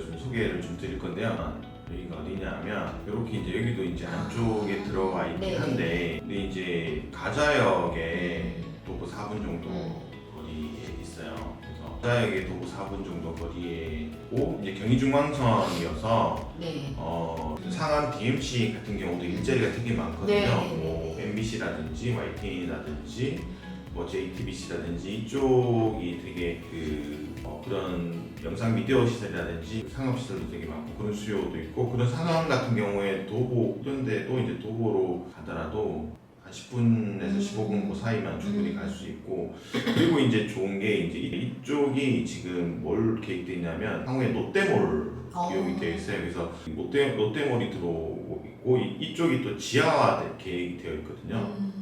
소개를 좀 드릴 건데요. 여기가 어디냐면 이렇게 이제 여기도 이제 안쪽에 들어가 있긴 네. 한데 근데 이제 가자역에 도보 4분 정도 음. 거리에 있어요. 그래서 가자역에 도보 4분 정도 거리에 있고 이제 경의중앙선이어서 네. 어, 상암 DMC 같은 경우도 일자리가 되게 많거든요. 네, 네, 뭐 네. MBC라든지 YTN이라든지 뭐 JTBC라든지 이쪽이 되게 그 어, 그런 영상 미디어 시설이라든지 상업 시설도 되게 많고 그런 수요도 있고 그런 상암 같은 경우에 도보 이런 데도 이제 도보로 가더라도 한 10분에서 15분 그 사이만 충분히 갈 수 있고 그리고 이제 좋은 게 이제 이쪽이 지금 뭘 계획돼 있냐면 향후에 롯데몰 어. 기억이 되어 있어요. 그래서 롯데 롯데몰이 들어오고 있고 이- 이쪽이 또 지하화 계획이 되어 있거든요. 음.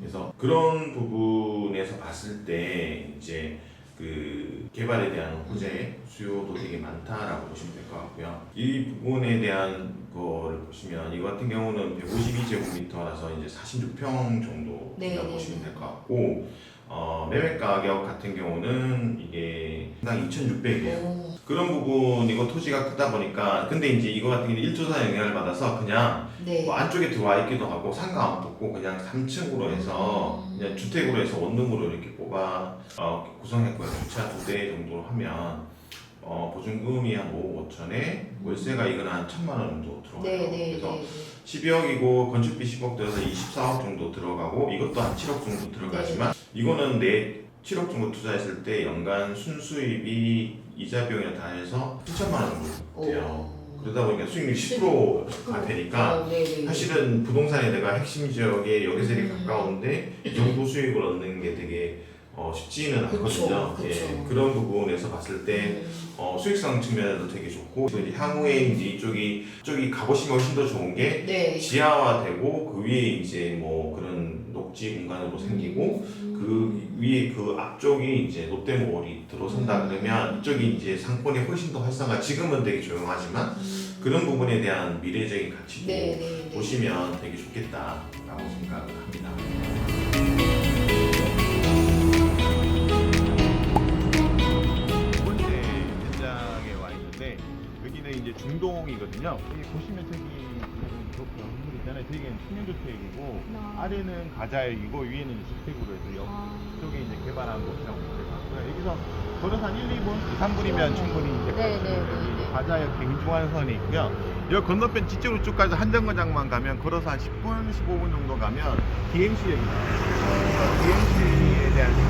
그래서 그런 부분에서 봤을 때 이제 그 개발에 대한 호재 수요도 되게 많다라고 보시면 될 것 같고요. 이 부분에 대한 거를 보시면 이거 같은 경우는 152제곱미터라서 이제 46평 정도 네, 네, 보시면 네. 될것 같고 어, 매매 가격 같은 경우는 이게 당 2,600이에요. 오. 그런 부분이고 토지가 크다 보니까 근데 이제 이거 같은 경우는 1조사 영향을 받아서 그냥 네. 뭐 안쪽에 들어와 있기도 하고 상가 안 뽑고 그냥 3층으로 해서 음. 그냥 주택으로 해서 원룸으로 이렇게 뽑아 어, 구성했고요. 주차 두 대 정도로 하면 어, 보증금이 한 5억 5천에 월세가 이건 한 천만 원 정도 들어가요. 네, 네, 그래서 네. 12억이고 건축비 10억 들어서 24억 정도 들어가고 이것도 한 7억 정도 들어가지만 이거는 내 7억 정도 투자했을 때 연간 순수입이 이자 비용이랑 다 해서 7천만 원 정도 돼요. 오. 그러다 보니까 수익률이 10%가 되니까 어, 네, 네. 사실은 부동산에 내가 핵심 지역에 여기저기 음. 가까운데 이 정도 수익을 얻는 게 되게 어, 쉽지는 그쵸, 않거든요. 그쵸. 예, 그런 부분에서 봤을 때 음. 어, 수익성 측면에도 되게 좋고 또 이제 향후에 이제 이쪽이 이쪽이 가보시면 훨씬 더 좋은 게 네. 지하화되고 그 위에 이제 뭐 그런 녹지 공간으로 생기고 그 위에 그 앞쪽이 이제 롯데몰이 들어선다 음. 그러면 이쪽이 이제 상권이 훨씬 더 활성화 지금은 되게 조용하지만 그런 부분에 대한 미래적인 가치도 네, 네, 네. 보시면 되게 좋겠다라고 생각을 합니다. 중동이거든요. 여기 보시면 저기 저 건물 있잖아요. 저기는 청년주택이고 아래는 가자역이고 위에는 주택으로 해서 여, 아. 쪽에 이제 개발한 곳이라고 보면 같고요. 여기서 걸어서 한 1, 2분, 2, 3분이면 충분히 이제 네, 네, 네, 네. 가자역 경중환선이 있고요. 여기 건너편 뒤쪽으로 쭉 가서 한정거장만 가면 걸어서 한 10분, 15분 정도 가면 DMC역이 나와요. DMC에 대한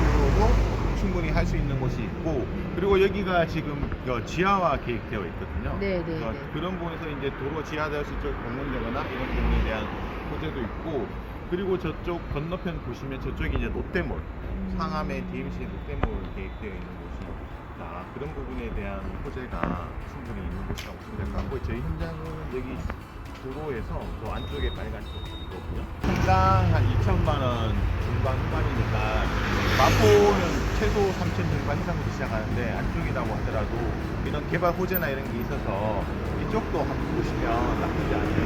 충분히 할 수 있는 곳이 있고 그리고 여기가 지금 그 지하화 계획되어 있거든요. 네, 네, 네. 그런 부분에서 이제 도로 지하될 수 있도록 공론되거나 이런 부분에 대한 호재도 있고 그리고 저쪽 건너편 보시면 저쪽이 이제 롯데몰 음. 상암의 DMC 롯데몰 계획되어 있는 곳이 다 그런 부분에 대한 호재가 충분히 있는 곳이라고 같고 저희 현장은 여기 도로에서 저 안쪽에 빨간 쪽이거든요. 평당 한 2천만 원 중반 후반이니까 마포는 최소 3천 중반 이상부터 시작하는데 안쪽이라고 하더라도 이런 개발 호재나 이런 게 있어서 이쪽도 한번 보시면 나쁘지. 거예요.